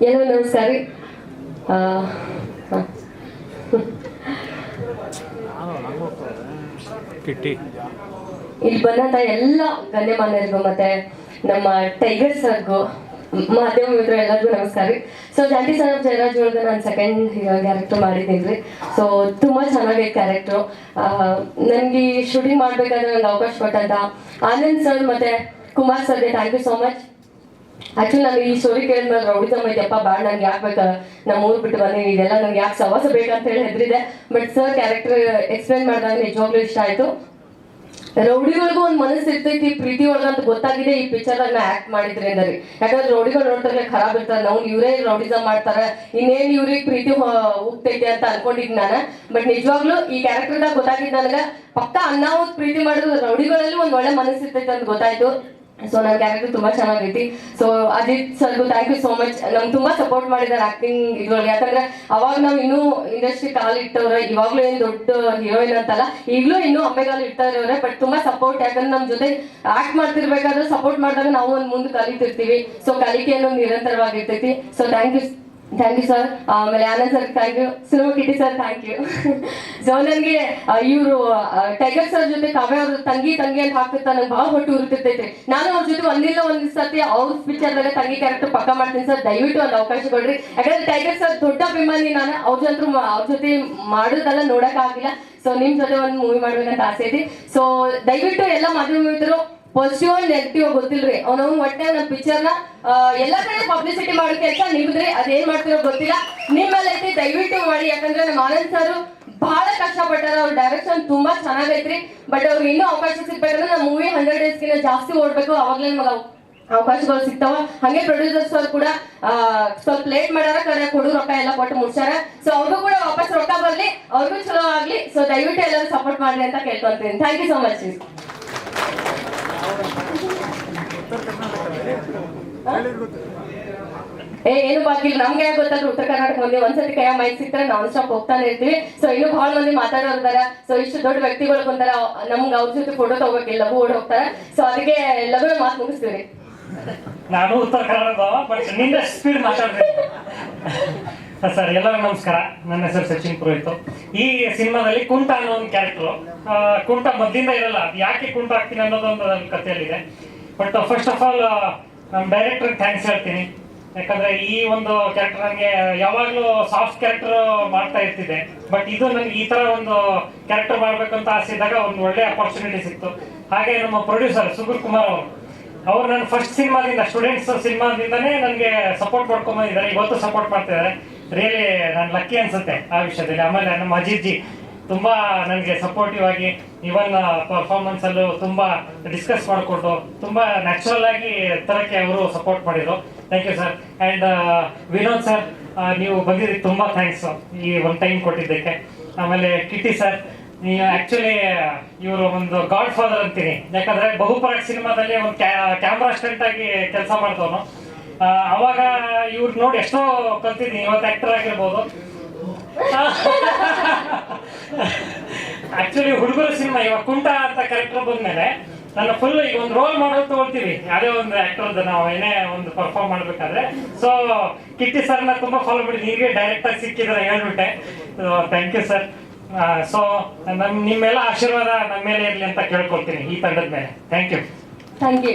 ಎಲ್ಲೋ ನಮಸ್ಕಾರ ರೀ ಆ, ಹ. ಕಿಟ್ಟಿ. ಇಲ್ಲಿ ಬಂದಂತ ಎಲ್ಲ ಗಣ್ಯಮಾನ್ಯರಿಗೂ ಮತ್ತೆ ನಮ್ಮ ಟೈಗರ್ ಸರ್ಗೂ ಮಾಧ್ಯಮ ಮಿತ್ರ ಎಲ್ಲರಿಗೂ ನಮಸ್ಕಾರ ರೀ. ಸೊ ಜಾಂಟಿ ಸರ್ ಜಯರಾಜ್ ಒಳಗೆ ನಾನು ಸೆಕೆಂಡ್ ಕ್ಯಾರೆಕ್ಟರ್ ಮಾಡಿದ್ದೀನಿ ರೀ. ಸೊ ತುಂಬ ಚೆನ್ನಾಗೈತೆ ಕ್ಯಾರೆಕ್ಟ್ರು ನನಗೆ ಶೂಟಿಂಗ್ ಮಾಡಬೇಕಾದ್ರೆ ನಂಗೆ ಅವಕಾಶ ಕೊಟ್ಟಂತ ಆನಂದ್ ಸರ್ ಮತ್ತೆ ಕುಮಾರ್ ಸರ್ಗೆ thank you so much actually ನಾನು ಈ ಸ್ಟೋರಿ ಕೇಳಿದ್ಮೇಲೆ ರೌಡಿಸಮ್ ಐತಪ್ಪ ಬ್ಯಾಂಡ್ ನಂಗೆ ಯಾಕೆ ಬೇಕಾ? ನಮ್ಮ ಊರು ಬಿಟ್ಟು ಬನ್ನಿ, ಇದೆಲ್ಲ ನಂಗೆ ಯಾಕೆ ಸವಾಸ ಬೇಕಂತ ಹೇಳಿ ಹೆದರಿದೆ. ಬಟ್ ಸರ್ ಕ್ಯಾರೆಕ್ಟರ್ ಎಕ್ಸ್ಪ್ಲೇನ್ ಮಾಡಿದಾಗ ನಿಜವಾಗ್ಲೂ ಇಷ್ಟ ಆಯ್ತು. ರೌಡಿಗಳಿಗೂ ಒಂದು ಮನಸ್ಸು ಇರ್ತೈತಿ ಪ್ರೀತಿ ಒಳಗಂತ ಗೊತ್ತಾಗಿದೆ ಈ ಪಿಕ್ಚರ್ ನಾ ಆಕ್ಟ್ ಮಾಡಿದ್ರಿಂದ ರೀ ಯಾಕಂದ್ರೆ ರೌಡಿಗಳು ನೋಡ್ತಾರೆ ಖರಾಬ್ ಇರ್ತಾರೆ ನಾವು ಇವರೇ ರೌಡಿಸಮ್ ಮಾಡ್ತಾರೆ. ಇನ್ನೇನ್ ಇವ್ರಿಗೆ ಪ್ರೀತಿ ಹೋಗ್ತೈತಿ ಅಂತ ಅನ್ಕೊಂಡಿದ್ ನಾನು. ಬಟ್ ನಿಜವಾಗ್ಲೂ ಈ ಕ್ಯಾರೆಕ್ಟರ್ದಾಗ ಗೊತ್ತಾಗಿದ್ದು ನನಗೆ ಪಕ್ಕ ಅನ್ನ ಪ್ರೀತಿ ಮಾಡಿದ್ರು, ರೌಡಿಗಳಲ್ಲಿ ಒಂದ್ ಒಳ್ಳೆ ಮನಸ್ಸು ಇರ್ತೈತಿ ಅಂತ ಗೊತ್ತಾಯ್ತು. ಸೊ ನನ್ನ ಕ್ಯಾರೆಕ್ಟರ್ ತುಂಬಾ ಚೆನ್ನಾಗೈತಿ. ಸೊ ಅಜಿತ್ ಸರ್ಗೂ ಥ್ಯಾಂಕ್ ಯು ಸೋ ಮಚ್ ನಮ್ಗೆ ತುಂಬಾ ಸಪೋರ್ಟ್ ಮಾಡಿದ್ದಾರೆ ಆಕ್ಟಿಂಗ್ ಇದ್ರೊಳಗೆ. ಯಾಕಂದ್ರೆ ಅವಾಗ ನಾವು ಇನ್ನೂ ಇಂಡಸ್ಟ್ರಿ ಕಾಲ್ ಇಟ್ಟವ್ರೆ, ಇವಾಗ್ಲೂ ಏನ್ ದೊಡ್ಡ ಹೀರೋಯಿನ್ ಅಂತಲ್ಲ, ಈಗಲೂ ಇನ್ನೂ ಅಂಬೆಗಾಲ್ ಇಡ್ತಾ ಇರೋರೆ ಬಟ್ ತುಂಬಾ ಸಪೋರ್ಟ್ ಯಾಕಂದ್ರೆ ನಮ್ ಜೊತೆ ಆಕ್ಟ್ ಮಾಡ್ತಿರ್ಬೇಕಾದ್ರೆ ಸಪೋರ್ಟ್ ಮಾಡಿದಾಗ ನಾವು ಒಂದ್ ಮುಂದೆ ಕಲಿತಿರ್ತೀವಿ. ಸೊ ಕಲಿಕೆ ಅನ್ನೋದು ನಿರಂತರವಾಗಿರ್ತೈತಿ. So thank you thank you sir ಆಮೇಲೆ Anand sir thank you cinema ಕಿಟಿ sir thank you so ನನಗೆ ಇವರು ಟೈಗರ್ ಸರ್ ಜೊತೆ ಕಾವ್ಯ ಅವ್ರ ತಂಗಿ ತಂಗಿ ಅಂತ ಹಾಕ್ತಿರ್ತಾರೆ. ನಂಗೆ ಭಾಳ ಹೊಟ್ಟು ಉರುತಿರ್ತೈತ್ರಿ ನಾನು ಅವ್ರ ಜೊತೆ ಒಂದಿಲ್ಲ ಒಂದ್ ಸತಿ ಅವ್ರ ಪಿಕ್ಚರ್ದಾಗ ತಂಗಿ ಕ್ಯಾರೆಕ್ಟರ್ ಪಕ್ಕ ಮಾಡ್ತೀನಿ ಸರ್ ದಯವಿಟ್ಟು ಒಂದು ಅವಕಾಶ ಕೊಡ್ರಿ. ಯಾಕಂದ್ರೆ ಟೈಗರ್ ಸರ್ ದೊಡ್ಡ ಅಭಿಮಾನಿ ನಾನು. ಅವ್ರ ಜೊತೆ ಅವ್ರ ಜೊತೆ ಮಾಡೋದೆಲ್ಲ ನೋಡಕ್ ಆಗಿಲ್ಲ ಸೊ ನಿಮ್ ಜೊತೆ ಒಂದು ಮೂವಿ ಮಾಡ್ಬೇಕಂತ ಆಸೆ ಇದೆ. ಸೊ ದಯವಿಟ್ಟು ಎಲ್ಲ ಮಾಧ್ಯಮ ಪಾಸಿಟಿವ್ ನೆಗೆಟಿವ್ ಗೊತ್ತಿಲ್ರಿ. ಅವ್ನ ಒಟ್ಟೆ ನಮ್ಮ ಪಿಕ್ಚರ್ನ ಎಲ್ಲ ಕಡೆ ಪಬ್ಲಿಸಿಟಿ ಮಾಡೋ ಕೆಲಸ ನಿಮ್ದ್ರಿ ಅದೇನ್ ಮಾಡ್ತಿರೋ ಗೊತ್ತಿಲ್ಲ. ನಿಮ್ಮಲ್ಲೈತಿ ದಯವಿಟ್ಟು ಮಾಡಿ. ಯಾಕಂದ್ರೆ ನಮ್ಮ ಆನಂದ್ ಸರ್ ಬಹಳ ಕಷ್ಟಪಟ್ಟಾರ. ಅವ್ರ ಡೈರೆಕ್ಷನ್ ತುಂಬಾ ಚೆನ್ನಾಗೈತ್ರಿ. ಬಟ್ ಅವ್ರಿಗೆ ಇನ್ನೂ ಅವಕಾಶ ಸಿಗ್ಬೇಕಂದ್ರೆ ನಮ್ಮ ಮೂವಿ ಹಂಡ್ರೆಡ್ ಡೇಸ್ಗಿಂತ ಜಾಸ್ತಿ ಓಡ್ಬೇಕು. ಅವಾಗಲೇ ನಮಗೆ ಅವಕಾಶಗಳು ಸಿಗ್ತಾವ. ಹಂಗೆ ಪ್ರೊಡ್ಯೂಸರ್ಸ್ ಅವ್ರು ಕೂಡ ಸ್ವಲ್ಪ ಲೇಟ್ ಮಾಡ್ಯಾರ. ಕಡೆ ಕೊಡು, ರೊಕ್ಕ ಎಲ್ಲ ಕೊಟ್ಟು ಮುಡ್ಸಾರ ಸೊ ಅವ್ರಿಗೂ ಕೂಡ ವಾಪಸ್ ರೊಕ್ಕ ಬರ್ಲಿ. ಅವ್ರಿಗೂ ಚಲೋ ಆಗ್ಲಿ. ಸೊ ದಯವಿಟ್ಟು ಎಲ್ಲರೂ ಸಪೋರ್ಟ್ ಮಾಡ್ರಿ ಅಂತ ಕೇಳ್ಕೊಂತೀನಿ. ಥ್ಯಾಂಕ್ ಯು ಸೊ ಮಚ್ ಏ, ಏನು ಬಾಕಿ ಇಲ್ಲ. ನಮ್ಗೆ ಯಾಕೆ ಗೊತ್ತಾದ್ರೆ ಉತ್ತರ ಕರ್ನಾಟಕ ಮಂದಿ ಒಂದ್ಸತಿ ಕೈಯ ಮೈಕ್ ಸಿಕ್ತಾರೆ ನಾನ್ ಸ್ಟಾಪ್ ಹೋಗ್ತಾನೆ ಇರ್ತೀವಿ. ಸೊ ಇನ್ನು ಬಹಳ ಮಂದಿ ಮಾತಾಡೋ ಇದಾರ. ಸೊ ಇಷ್ಟು ದೊಡ್ಡ ವ್ಯಕ್ತಿಗಳು ಬಂದಾರ ನಮ್ಗೆ ಅವ್ರ ಜೊತೆ ಫೋಟೋ ತಗೋಬೇಕಿಲ್ಲ ಲಘು ಓಡ್ ಹೋಗ್ತಾರೆ. ಸೊ ಅದಕ್ಕೆ ಲಘು ಮಾತು ಮುಗಿಸ್ತೀವಿ ನಾನು ಉತ್ತರ ಕರ್ನಾಟಕ ಸರ್, ಎಲ್ಲರಿಗೂ ನಮಸ್ಕಾರ. ನನ್ನ ಹೆಸರು ಸಚಿನ್ ಪುರೋಹಿತ್. ಈ ಸಿನಿಮಾದಲ್ಲಿ ಕುಂಟ ಅನ್ನೋ ಒಂದು ಕ್ಯಾರೆಕ್ಟರ್ ಕುಂಟ ಮೊದಲಿಂದ ಇರಲ್ಲ, ಅದು ಯಾಕೆ ಕುಂಟ ಆಗ್ತೀನಿ ಅನ್ನೋದೊಂದು ನನ್ನ ಕಥೆಯಲ್ಲಿದೆ. ಬಟ್ ಫಸ್ಟ್ ಆಫ್ ಆಲ್ ನಮ್ಮ ಡೈರೆಕ್ಟರ್ ಥ್ಯಾಂಕ್ಸ್ ಹೇಳ್ತೀನಿ. ಯಾಕಂದ್ರೆ ಈ ಒಂದು ಕ್ಯಾರೆಕ್ಟರ್ ನನಗೆ ಯಾವಾಗಲೂ ಸಾಫ್ಟ್ ಕ್ಯಾರೆಕ್ಟರ್ ಮಾಡ್ತಾ ಇರ್ತಿದೆ ಬಟ್ ಇದು ನನಗೆ ಈ ತರ ಒಂದು ಕ್ಯಾರೆಕ್ಟರ್ ಮಾಡ್ಬೇಕಂತ ಆಸೆ ಇದ್ದಾಗ ಒಂದು ಒಳ್ಳೆ ಅಪರ್ಚುನಿಟಿ ಸಿಕ್ತು. ಹಾಗೆ ನಮ್ಮ ಪ್ರೊಡ್ಯೂಸರ್ ಸುಗುರ್ ಕುಮಾರ್ ಅವರು. ಅವ್ರು ನನ್ನ ಫಸ್ಟ್ ಸಿನಿಮಾದಿಂದ ಸ್ಟೂಡೆಂಟ್ಸ್ ಸಿನಿಮಾದಿಂದನೇ ನನಗೆ ಸಪೋರ್ಟ್ ಮಾಡ್ಕೊಂಡ್ ಬಂದಿದ್ದಾರೆ. ಇವತ್ತು ಸಪೋರ್ಟ್ ಮಾಡ್ತಿದ್ದಾರೆ ರಿಯಲಿ ನಾನು ಲಕ್ಕಿ ಅನ್ಸುತ್ತೆ ಆ ವಿಷಯದಲ್ಲಿ. ಆಮೇಲೆ ನಮ್ಮ ಅಜಿತ್ ಜಿ ತುಂಬಾ ನನಗೆ ಸಪೋರ್ಟಿವ್ ಆಗಿ ಇವನ್ ಪರ್ಫಾರ್ಮೆನ್ಸ್ ಅಲ್ಲೂ ತುಂಬಾ ಡಿಸ್ಕಸ್ ಮಾಡಿಕೊಂಡು ತುಂಬಾ ನ್ಯಾಚುರಲ್ ಆಗಿ ತರಕ್ಕೆ ಅವರು ಸಪೋರ್ಟ್ ಮಾಡಿದ್ರು. Thank you sir and Vinod sir ನೀವು ಬಂದಿದ್ದಕ್ಕೆ ತುಂಬಾ ಥ್ಯಾಂಕ್ಸ್ ಈ ಒಂದು ಟೈಮ್ ಕೊಟ್ಟಿದ್ದಕ್ಕೆ. ಆಮೇಲೆ ಕಿಟಿ ಸರ್ ನೀವು ಆಕ್ಚುಲಿ ಇವರು ಒಂದು ಗಾಡ್ ಫಾದರ್ ಅಂತೀನಿ. ಯಾಕಂದ್ರೆ ಬಹುಪರಾಟ್ ಸಿನಿಮಾದಲ್ಲಿ ಒಂದು ಕ್ಯಾಮ್ರಾ ಸ್ಟೆಂಟ್ ಆಗಿ ಕೆಲಸ ಮಾಡ್ದವನು. ಆ, ಅವಾಗ ಇವ್ರು ನೋಡಿ ಎಷ್ಟೋ ಕಲ್ತಿದ್ದೀನಿ ಇವತ್ತು ಆಕ್ಟರ್ ಆಗಿರ್ಬೋದು. ಆಕ್ಚುಲಿ ಹುಡುಗರ ಸಿನಿಮಾ ಇವಾಗ ಕುಂಟ ಅಂತ ಕ್ಯಾರೆಕ್ಟರ್ ಬಂದ್ಮೇಲೆ ನನ್ನ ಫುಲ್ ಈಗ ಒಂದು ರೋಲ್ ಮಾಡೋದು ತಗೊಳ್ತೀವಿ. ಯಾವುದೇ ಒಂದು ಆಕ್ಟರ್ದು ನಾವು ಏನೇ ಒಂದು ಪರ್ಫಾರ್ಮ್ ಮಾಡ್ಬೇಕಾದ್ರೆ. ಸೊ ಕಿಟ್ಟಿ ಸರ್ನ ತುಂಬಾ ಫಾಲೋ ಮಾಡಿ ಹೀಗೆ ಡೈರೆಕ್ಟ್ ಆಗಿ ಸಿಕ್ಕಿದ್ರೆ ಹೇಳ್ಬಿಟ್ಟೆ. ಥ್ಯಾಂಕ್ ಯು ಸರ್ ಸೊ ನಮ್, ನಿಮ್ಮೆಲ್ಲ ಆಶೀರ್ವಾದ ನಮ್ಮ ಮೇಲೆ ಇರಲಿ ಅಂತ ಕೇಳ್ಕೊಳ್ತೀನಿ ಈ ತಂಡದ ಮೇಲೆ. Thank you thank you